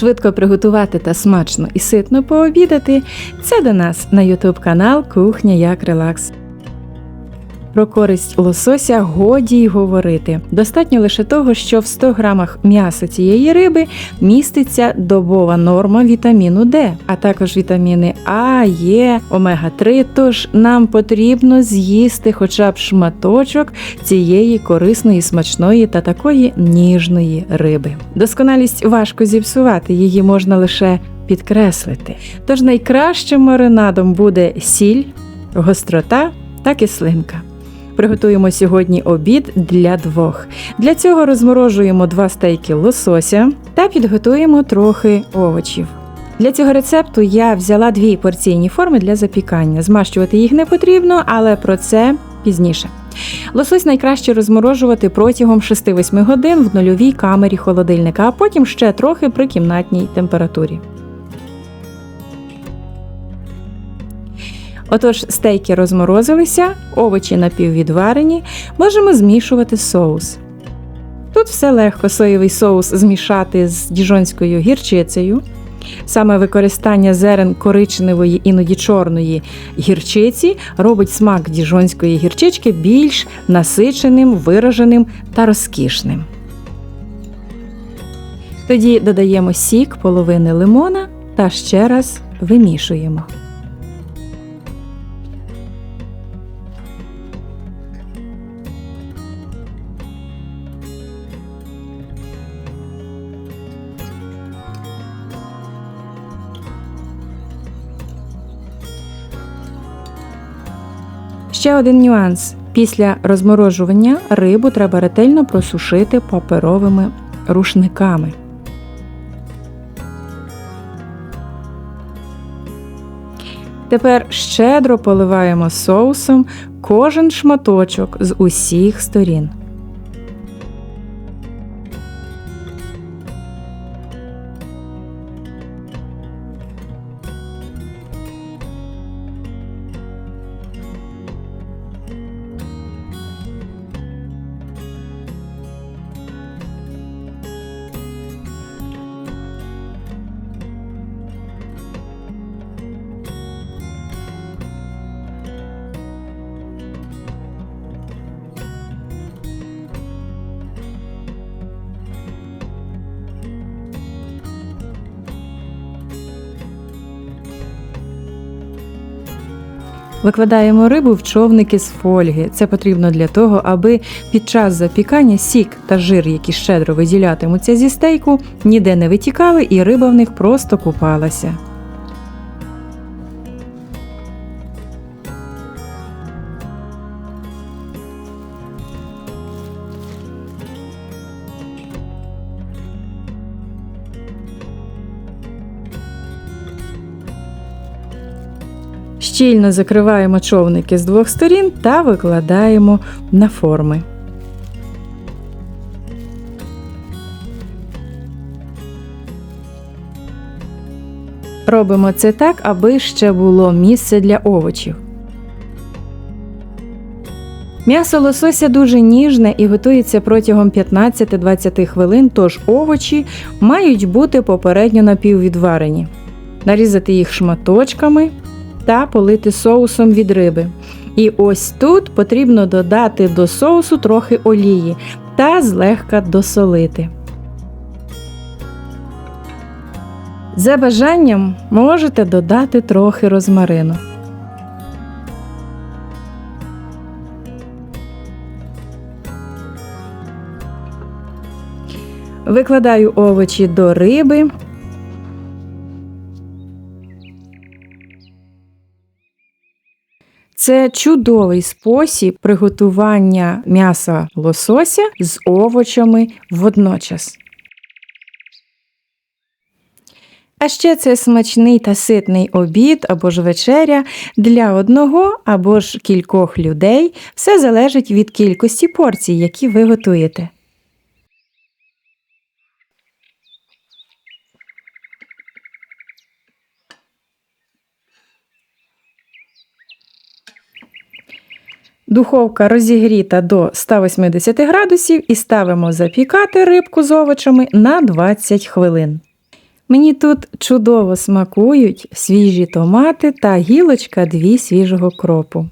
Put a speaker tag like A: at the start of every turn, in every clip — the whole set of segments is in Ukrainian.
A: Швидко приготувати та смачно і ситно пообідати це до нас на YouTube канал Кухня як релакс. Про користь лосося годі й говорити. Достатньо лише того, що в 100 грамах м'яса цієї риби міститься добова норма вітаміну Д, а також вітаміни А, Е, омега-3. Тож нам потрібно з'їсти хоча б шматочок цієї корисної, смачної та такої ніжної риби. Досконалість важко зіпсувати, її можна лише підкреслити. Тож найкращим маринадом буде сіль, гострота та кислинка. Приготуємо сьогодні обід для двох. Для цього розморожуємо два стейки лосося та підготуємо трохи овочів. Для цього рецепту я взяла дві порційні форми для запікання. Змащувати їх не потрібно, але про це пізніше. Лосось найкраще розморожувати протягом 6-8 годин в нульовій камері холодильника, а потім ще трохи при кімнатній температурі. Отож, стейки розморозилися, овочі напіввідварені, можемо змішувати соус. Тут все легко соєвий соус змішати з діжонською гірчицею. Саме використання зерен коричневої, іноді чорної гірчиці робить смак діжонської гірчички більш насиченим, вираженим та розкішним. Тоді додаємо сік половини лимона та ще раз вимішуємо. Ще один нюанс: після розморожування рибу треба ретельно просушити паперовими рушниками. Тепер щедро поливаємо соусом кожен шматочок з усіх сторін. Викладаємо рибу в човники з фольги. Це потрібно для того, аби під час запікання сік та жир, які щедро виділятимуться зі стейку, ніде не витікали і риба в них просто купалася. Щільно закриваємо човники з двох сторін та викладаємо на форми. Робимо це так, аби ще було місце для овочів. М'ясо лосося дуже ніжне і готується протягом 15-20 хвилин, тож овочі мають бути попередньо напіввідварені. Нарізати їх шматочками та полити соусом від риби. І ось тут потрібно додати до соусу трохи олії та злегка досолити. За бажанням можете додати трохи розмарину. Викладаю овочі до риби. Це чудовий спосіб приготування м'яса лосося з овочами водночас. А ще це смачний та ситний обід або ж вечеря для одного або ж кількох людей. Все залежить від кількості порцій, які ви готуєте. Духовка розігріта до 180 градусів і ставимо запікати рибку з овочами на 20 хвилин. Мені тут чудово смакують свіжі томати та гілочка дві свіжого кропу.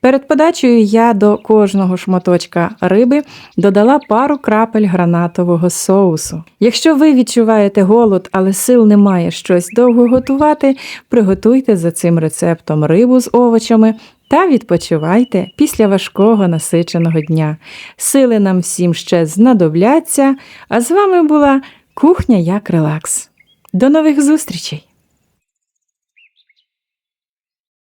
A: Перед подачею я до кожного шматочка риби додала пару крапель гранатового соусу. Якщо ви відчуваєте голод, але сил немає щось довго готувати, приготуйте за цим рецептом рибу з овочами та відпочивайте після важкого насиченого дня. Сили нам всім ще знадобляться, а з вами була кухня як релакс. До нових зустрічей!